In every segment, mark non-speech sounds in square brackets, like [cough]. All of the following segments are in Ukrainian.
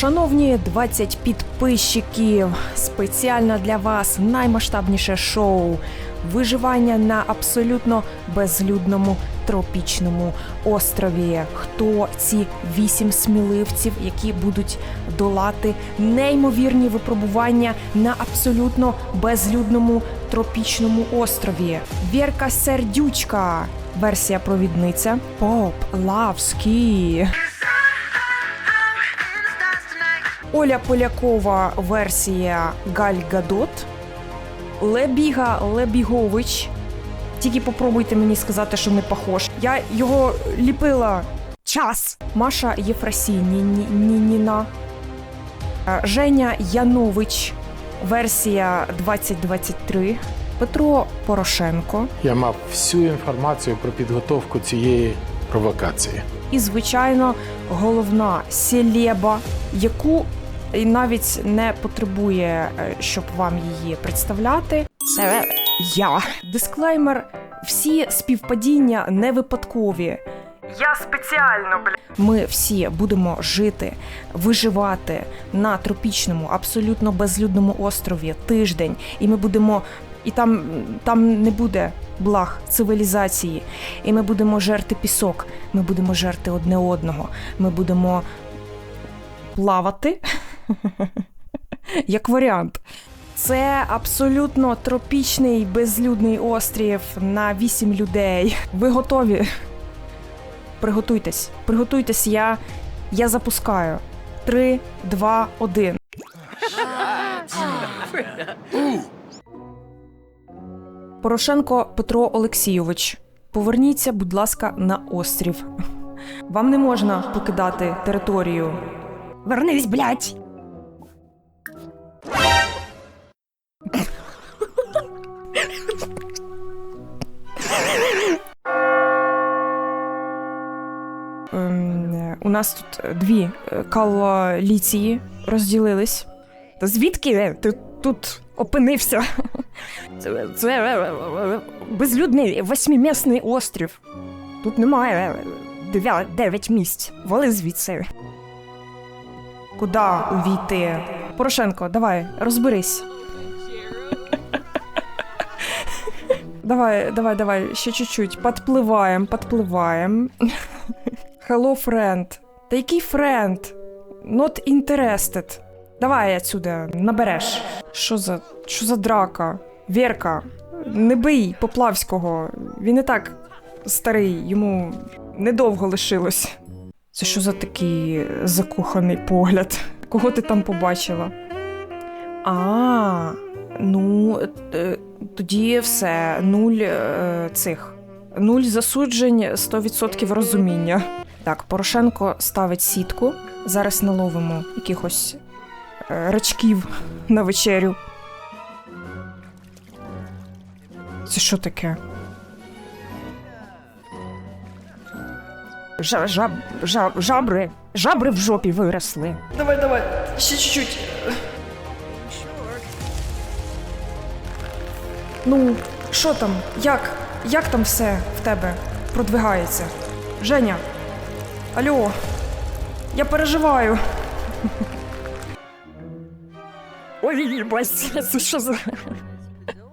Шановні 20 підписчиків, спеціально для вас наймасштабніше шоу виживання на абсолютно безлюдному тропічному острові. Хто ці вісім сміливців, які будуть долати неймовірні випробування на абсолютно безлюдному тропічному острові? Вірка Сердючка, версія провідниця, Поп Лавський. Оля Полякова, версія Галь Гадот, Лебіга Лебігович. Тільки попробуйте мені сказати, що не похож. Я його ліпила час. Маша Єфросінініна. Е, Женя Янович, версія 2023. Петро Порошенко. Я мав всю інформацію про підготовку цієї провокації. І, звичайно, головна селеба, яку і навіть не потребує, е, щоб вам її представляти. Це я. Дисклеймер: всі співпадіння не випадкові. Я спеціально, бля. Ми всі будемо жити, виживати на тропічному, абсолютно безлюдному острові тиждень, і ми будемо. І там, там не буде благ цивілізації, і ми будемо жерти пісок, ми будемо жерти одне одного, ми будемо плавати [laughs] як варіант. Це абсолютно тропічний безлюдний острів на вісім людей. Ви готові? Приготуйтесь, приготуйтесь, я, я запускаю. Три, два, один. Порошенко Петро Олексійович, поверніться, будь ласка, на острів. Вам не можна покидати територію. Вернись, блядь! Нас тут дві е, коаліції розділились. Та звідки ти тут опинився? [laughs] Це, це е, безлюдний восьмимісний острів. Тут немає дев'ять місць. Вали звідси. Куди увійти? Порошенко, давай, розберись. [laughs] Давай, давай, давай, ще чуть-чуть. Подпливаємо, подпливаємо. [laughs] Hello, friend. Та який френд? Not interested. Давай отсюда, набереш. Що за, що за драка? Вірка, не бий Поплавського. Він і так старий, йому недовго лишилось. Це що за такий закоханий погляд? Кого ти там побачила? А, ну е, тоді все, нуль е, цих. Нуль засуджень, 100% розуміння. Так, Порошенко ставить сітку. Зараз наловимо якихось е, рачків на вечерю. Це що таке? Жа, жаб, жаб, жабри, жабри в жопі виросли. Давай, давай, ще чуть-чуть. Ну, що там? Як? Як там все в тебе продвигається? Женя? Алло, я переживаю. Ой, їбать, це що за.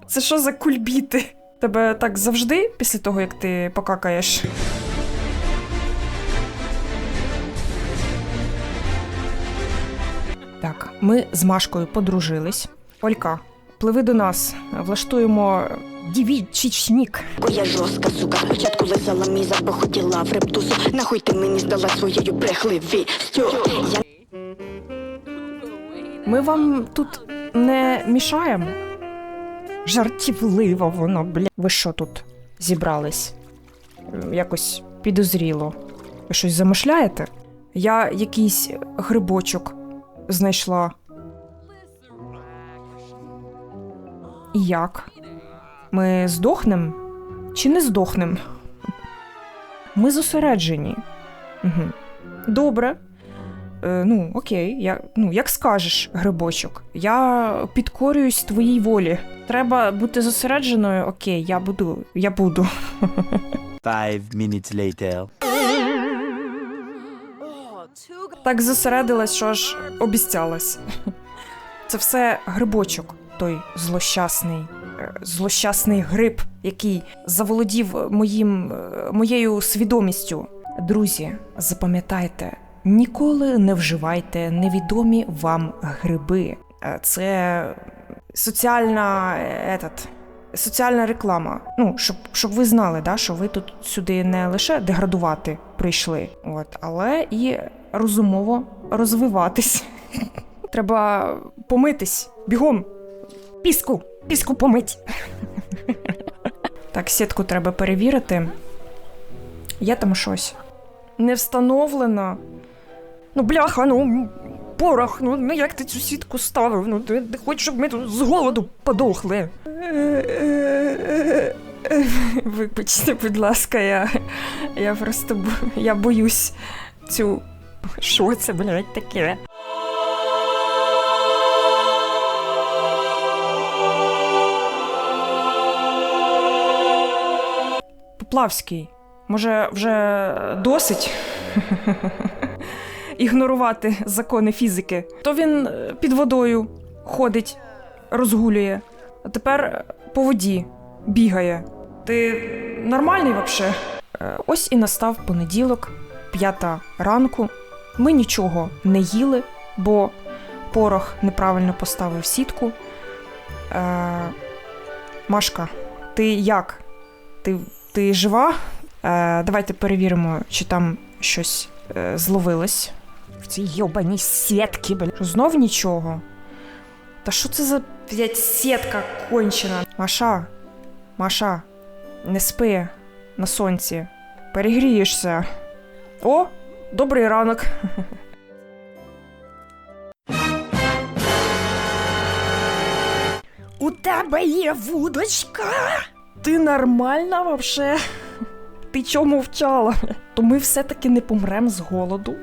Це що за кульбіти? Тебе так завжди після того, як ти покакаєш? Так, ми з Машкою подружились. Олька, пливи до нас, влаштуємо Дівічичник. Бо я жорстка, сука, спочатку лизала міза, бо хотіла в рептусу. Нахуй ти мені здала своєю брехливістю. Я Ми вам тут не мішаємо. Жартівливо воно, бля. Ви що тут зібрались? Якось підозріло. Ви щось замишляєте? Я якийсь грибочок знайшла. І як? Ми здохнем чи не здохнем? Ми зосереджені. Угу. Добре. Е, ну, окей, я, ну, як скажеш, грибочок. Я підкорююсь твоїй волі. Треба бути зосередженою. Окей, я буду. Я буду. Five minutes later. Так зосередилась, що аж обіцялась. Це все грибочок, той злощасний, е, злощасний гриб, який заволодів моїм, е, моєю свідомістю. Друзі, запам'ятайте, ніколи не вживайте невідомі вам гриби. Е, Це соціальна етат, соціальна реклама. Ну, щоб, щоб ви знали, да, що ви тут сюди не лише деградувати прийшли, от, але і розумово розвиватись. [laughs] Треба помитись бігом. Піску, піску помить. Так, сітку треба перевірити. Є там щось. Не встановлено. Ну, бляха, ну, порох, ну, ну як ти цю сітку ставив? Ну, ти, ти хочеш, щоб ми тут з голоду подохли. Вибачте, будь ласка, я, я просто я боюсь цю. Що це, блядь, таке? Поплавський. Може, вже досить ігнорувати закони фізики. То він е, під водою ходить, розгулює, а тепер е, по воді бігає. Ти нормальний взагалі? Ось і настав понеділок, п'ята ранку. Ми нічого не їли, бо порох неправильно поставив сітку. Е, Машка, ти як? Ти, ти жива? Е, давайте перевіримо, чи там щось е, зловилось. В цій йобаній сітки. Що знов нічого? Та що це за блядь, сітка кончена? Маша, Маша, не спи на сонці. Перегрієшся. О, добрий ранок. У тебе є вудочка? Ти нормальна вообще? Ти чого мовчала? То ми все-таки не помрем з голоду.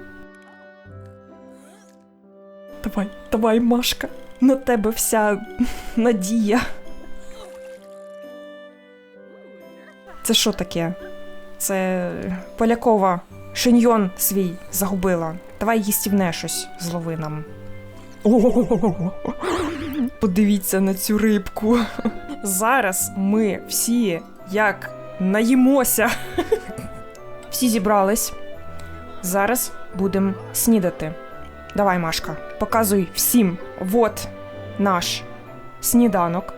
Давай, давай, Машка, на тебе вся надія. Це що таке? Це Полякова шиньйон свій загубила. Давай їстівне щось злови нам. Подивіться на цю рибку. Зараз ми всі як наїмося. Всі зібрались. Зараз будемо снідати. Давай, Машка, показуй всім. Вот наш сніданок.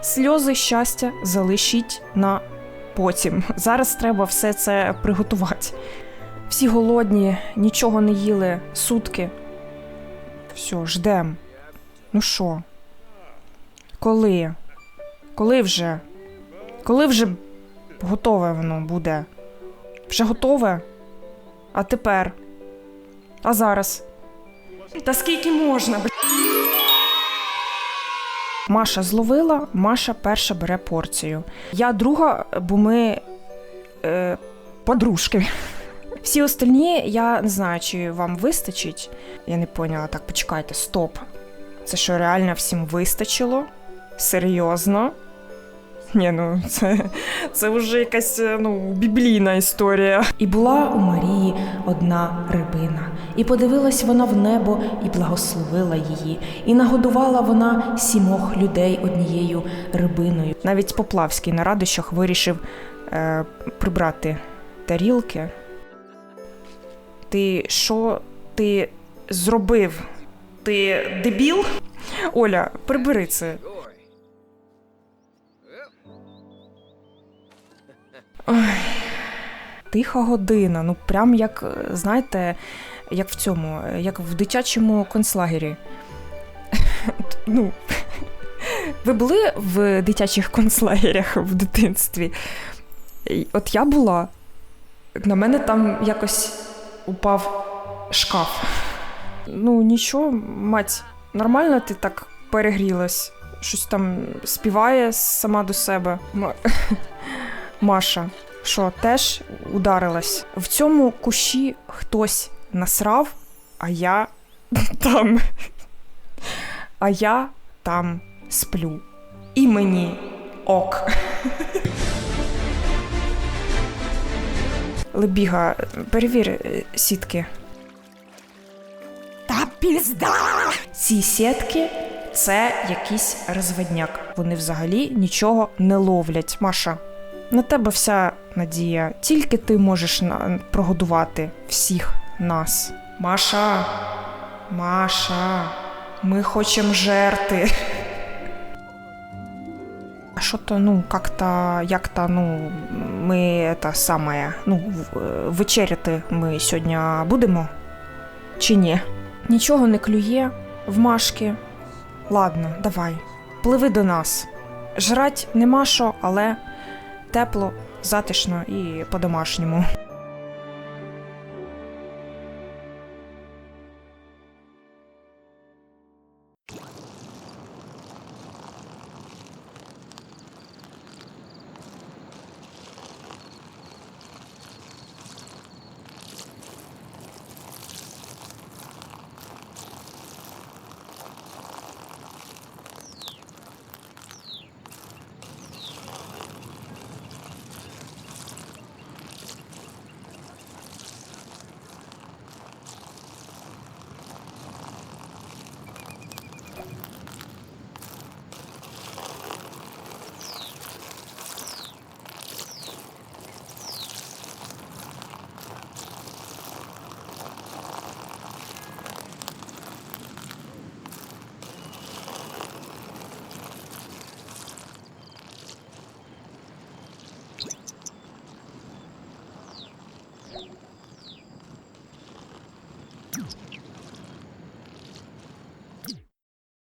Сльози щастя залишіть на потім. Зараз треба все це приготувати. Всі голодні, нічого не їли сутки. Все, ждем. Ну що? Коли? Коли вже? Коли вже готове воно буде? Вже готове? А тепер? А зараз? Та скільки можна? Маша зловила, Маша перша бере порцію. Я друга, бо ми е, подружки. Всі остальні, я не знаю, чи вам вистачить. Я не поняла. Так, почекайте, стоп. Це що, реально всім вистачило? Серйозно? Ні, ну це, це вже якась е, ну, біблійна історія. І була у Марії одна рибина, і подивилась вона в небо і благословила її, і нагодувала вона сімох людей однією рибиною. Навіть Поплавський на радощах вирішив е, прибрати тарілки. Ти що ти зробив? Ти дебіл? Оля, прибери це. Ой. Тиха година, ну прям як, знаєте, як в цьому, як в дитячому концлагері. [laughs] Ну, [laughs] ви були в дитячих концлагерях в дитинстві? От я була. На мене там якось упав шкаф. Ну, нічого, мать, нормально ти так перегрілась. Щось там співає сама до себе. [laughs] Ма- Маша, що теж ударилась. В цьому кущі хтось насрав, а я там. А я там сплю. І мені ок. Лебіга, перевір е, сітки. пізда. Ці сітки це якийсь розводняк. Вони взагалі нічого не ловлять. Маша, на тебе вся надія. Тільки ти можеш прогодувати всіх нас. Маша, Маша, ми хочемо жерти. А що то, ну, как-то, як-то, ну, ми це саме, ну, вечеряти ми сьогодні будемо? Чи ні? Нічого не клює в Машки. Ладно, давай, пливи до нас. Жрать нема що, але тепло, затишно і по-домашньому.